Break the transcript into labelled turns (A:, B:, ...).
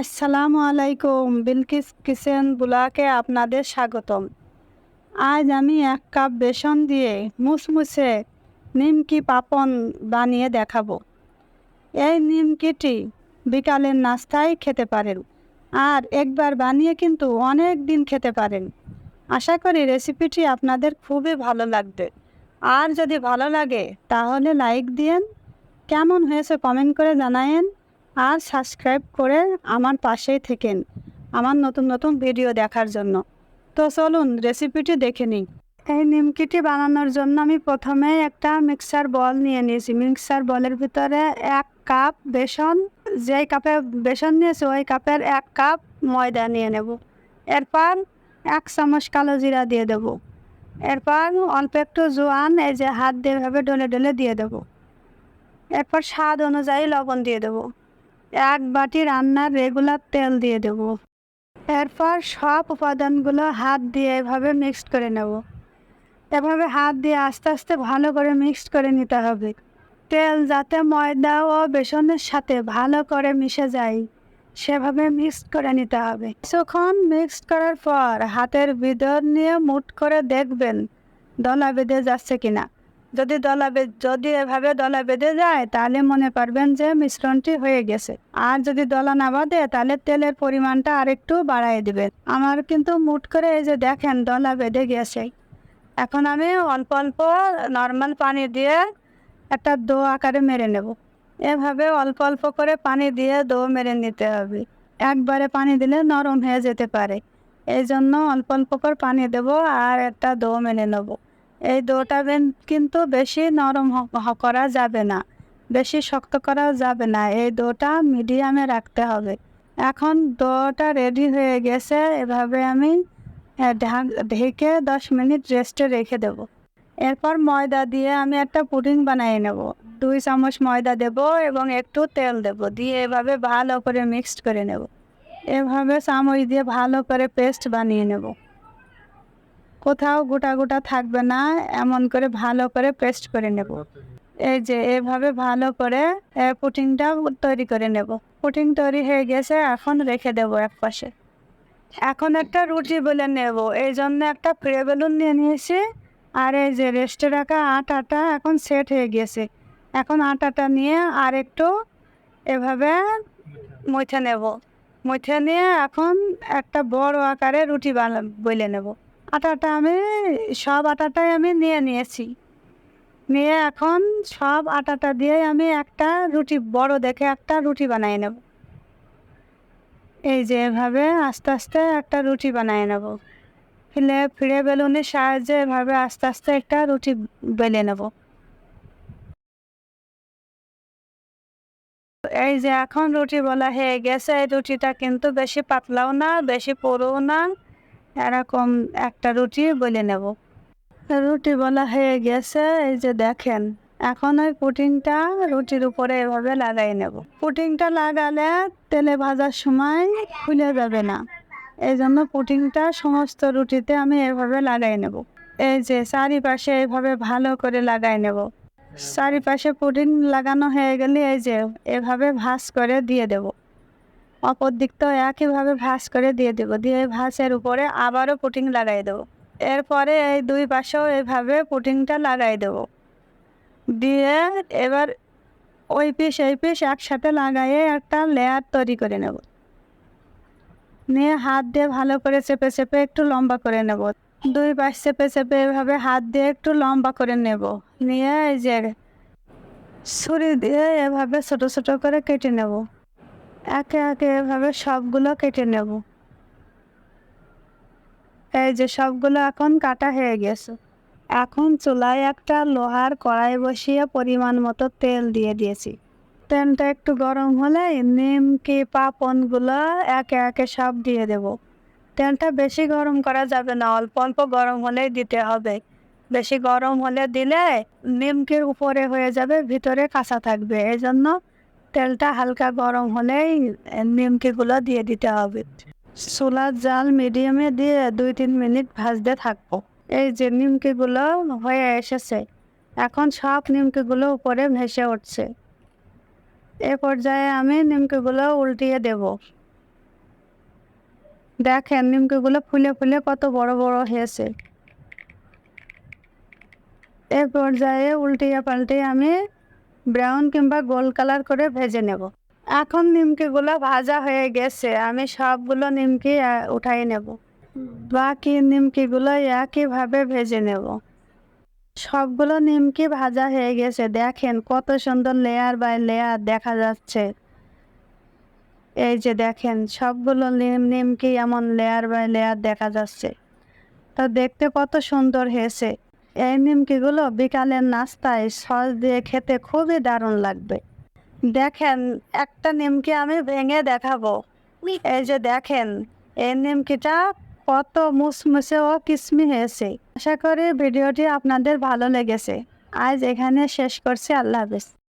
A: আসসালামু আলাইকুম। বিলকিস কিচেন ব্লকে আপনাদের স্বাগতম। আজ আমি এক কাপ বেসন দিয়ে মুসমুসে নিমকি পাপন বানিয়ে দেখাবো। এই নিমকিটি বিকালের নাস্তায় খেতে পারেন আর একবার বানিয়ে কিন্তু অনেক দিন খেতে পারেন। আশা করি রেসিপিটি আপনাদের খুবই ভালো লাগবে। আর যদি ভালো লাগে তাহলে লাইক দিয়েন। কেমন হয়েছে কমেন্ট করে জানায়েন। আর সাবস্ক্রাইব করে আমার পাশেই থেকেন আমার নতুন নতুন ভিডিও দেখার জন্য। তো চলুন রেসিপিটি দেখে নিই। এই নিমকিটি বানানোর জন্য আমি প্রথমে একটা মিক্সার বল নিয়ে নিয়েছি। মিক্সার বলের ভিতরে এক কাপ বেসন, যেই কাপে বেসন নিয়েছি ওই কাপের এক কাপ ময়দা নিয়ে নেব। এরপর এক চামচ কালো জিরা দিয়ে দেব। এরপর অল্প একটু জোয়ান, এই যে হাত দিয়ে ডলে ডলে দিয়ে দেব। এরপর স্বাদ অনুযায়ী লবণ দিয়ে দেবো। এক বাটি রান্নার রেগুলার তেল দিয়ে দেব। এরপর সব উপাদানগুলো হাত দিয়ে এভাবে মিক্সড করে নেব। এভাবে হাত দিয়ে আস্তে আস্তে ভালো করে মিক্সড করে নিতে হবে। তেল যাতে ময়দা ও বেসনের সাথে ভালো করে মিশে যায়, সেভাবে মিক্সড করে নিতে হবে। কিছুক্ষণ মিক্সড করার পর হাতের ভিতর নিয়ে মুট করে দেখবেন দলা বেঁধে যাচ্ছে কিনা। যদি দলা যদি এভাবে দলা বেঁধে যায়, তাহলে মনে পারবেন যে মিশ্রণটি হয়ে গেছে। আর যদি দলা না বাঁধে, তাহলে তেলের পরিমাণটা আরেকটু বাড়াই দেবেন। আমার কিন্তু মুট করে এই যে দেখেন দলা বেঁধে গেছে। এখন আমি অল্প অল্প নর্মাল পানি দিয়ে একটা দো আকারে মেরে নেব। এভাবে অল্প অল্প করে পানি দিয়ে দো মেরে নিতে হবে। একবারে পানি দিলে নরম হয়ে যেতে পারে। এই জন্য অল্প অল্প করে পানি দেবো আর একটা দো মেরে নেব। এই ডোটা কিন্তু বেশি নরম করা যাবে না, বেশি শক্ত করাও যাবে না। এই ডোটা মিডিয়ামে রাখতে হবে। এখন ডোটা রেডি হয়ে গেছে, এভাবে আমি ঢেকে দশ মিনিট রেস্টে রেখে দেব। এরপর ময়দা দিয়ে আমি একটা পুডিং বানিয়ে নেব। দুই চামচ ময়দা দেব এবং একটু তেল দেব, দিয়ে এভাবে ভালো করে মিক্সড করে নেব। এভাবে চামচ দিয়ে ভালো করে পেস্ট বানিয়ে নেব। কোথাও গোটা গোটা থাকবে না, এমন করে ভালো করে পেস্ট করে নেব। এই যে এভাবে ভালো করে পুটিংটা তৈরি করে নেব। পুটিং তৈরি হয়ে গেছে, এখন রেখে দেব এক পাশে। এখন একটা রুটি বলে নেব। এই জন্য একটা ফ্রে বেলুন নিয়ে নিয়েছি। আর এই যে রেস্টে রাখা আটাটা এখন সেট হয়ে গেছে। এখন আটাটা নিয়ে আর একটু এভাবে মুছে নেব। মুছে নিয়ে এখন একটা বড় আকারে রুটি বানা, বলে নেব। আটাটা আমি, সব আটাটাই আমি নিয়ে নিয়েছি। নিয়ে এখন সব আটাটা দিয়ে আমি একটা রুটি, বড় দেখে একটা রুটি বানিয়ে নেব। এই যে এভাবে আস্তে আস্তে একটা রুটি বানিয়ে নেব। ফিলে, ফিরে বেলুনের সাহায্যে এভাবে আস্তে আস্তে একটা রুটি বেলে নেব। এই যে এখন রুটি বলা হয়ে গেছে, এই রুটিটা কিন্তু বেশি পাতলাও না, বেশি পড়ুও না। এরকম একটা রুটি বলে নেব। রুটি বলা হয়ে গেছে, এই যে দেখেন, এখন ওই পুটিংটা রুটির উপরে এভাবে লাগাই নেব। পুটিংটা লাগালে তেলে ভাজার সময় খুলে যাবে না। এই জন্য পুটিংটা সমস্ত রুটিতে আমি এভাবে লাগাই নেব। এই যে চারিপাশে এভাবে ভালো করে লাগাই নেব। চারিপাশে পুটিং লাগানো হয়ে গেলে এই যে এভাবে ভাঁজ করে দিয়ে দেব। অপর দিকটাও একইভাবে ভাঁজ করে দিয়ে দেব। দিয়ে ভাঁজের উপরে আবারও পুটিং লাগাই দেবো। এরপরে এই দুই পাশেও এইভাবে পুটিংটা লাগাই দেবো। দিয়ে এবার ওই পিস, এই পিস একসাথে লাগাইয়ে একটা লেয়ার তৈরি করে নেব। নিয়ে হাত দিয়ে ভালো করে চেপে চেপে একটু লম্বা করে নেব। দুই পাশ চেপে চেপে এভাবে হাত দিয়ে একটু লম্বা করে নেব। নিয়ে এই যে ছুরি দিয়ে এভাবে ছোট ছোট করে কেটে নেব। একে একে এভাবে সবগুলো কেটে নেব। এই যে সবগুলো এখন কাটা হয়ে গেছে। এখন চুলায় একটা লোহার কড়াই বসিয়ে পরিমাণ মতো তেল দিয়ে দিয়েছি। তেলটা একটু গরম হলে নিমকি, পাপনগুলো একে একে সব দিয়ে দেব। তেলটা বেশি গরম করা যাবে না, অল্প অল্প গরম হলেই দিতে হবে। বেশি গরম হলে দিলে নিমকির উপরে হয়ে যাবে, ভিতরে কাঁচা থাকবে। এই জন্য তেলটা হালকা গরম হলেই নিমকিগুলো দিয়ে দিতে হবে। চুলার জাল মিডিয়ামে দিয়ে দুই তিন মিনিট ভাজতে থাকব। এই যে নিমকিগুলো হয়ে এসেছে, এখন সব নিমকিগুলো উপরে ভেসে উঠছে। এ পর্যায়ে আমি নিমকিগুলো উল্টিয়ে দেব। দেখেন নিমকিগুলো ফুলে ফুলে কত বড় বড় হয়েছে। এ পর্যায়ে উল্টিয়ে পাল্টে আমি ব্রাউন কিংবা গোল কালার করে ভেজে নেব। এখন নিমকিগুলো ভাজা হয়ে গেছে, আমি সবগুলো নিমকি উঠাই নেব। বাকি নিমকিগুলো একইভাবে ভেজে নেব। সবগুলো নিমকি ভাজা হয়ে গেছে, দেখেন কত সুন্দর লেয়ার বাই লেয়ার দেখা যাচ্ছে। এই যে দেখেন, সবগুলো নিম, নিমকি এমন লেয়ার বাই লেয়ার দেখা যাচ্ছে। তা দেখতে কত সুন্দর হয়েছে। এই নিমকিগুলো বিকালের নাস্তায় সস দিয়ে খেতে খুবই দারুণ লাগবে। দেখেন, একটা নিমকি আমি ভেঙে দেখাবো। এই যে দেখেন, এই নিমকিটা কত মুসমুসে ও কিসমি হয়েছে। আশা করি ভিডিওটি আপনাদের ভালো লেগেছে। আজ এখানে শেষ করছি। আল্লাহ হাফিজ।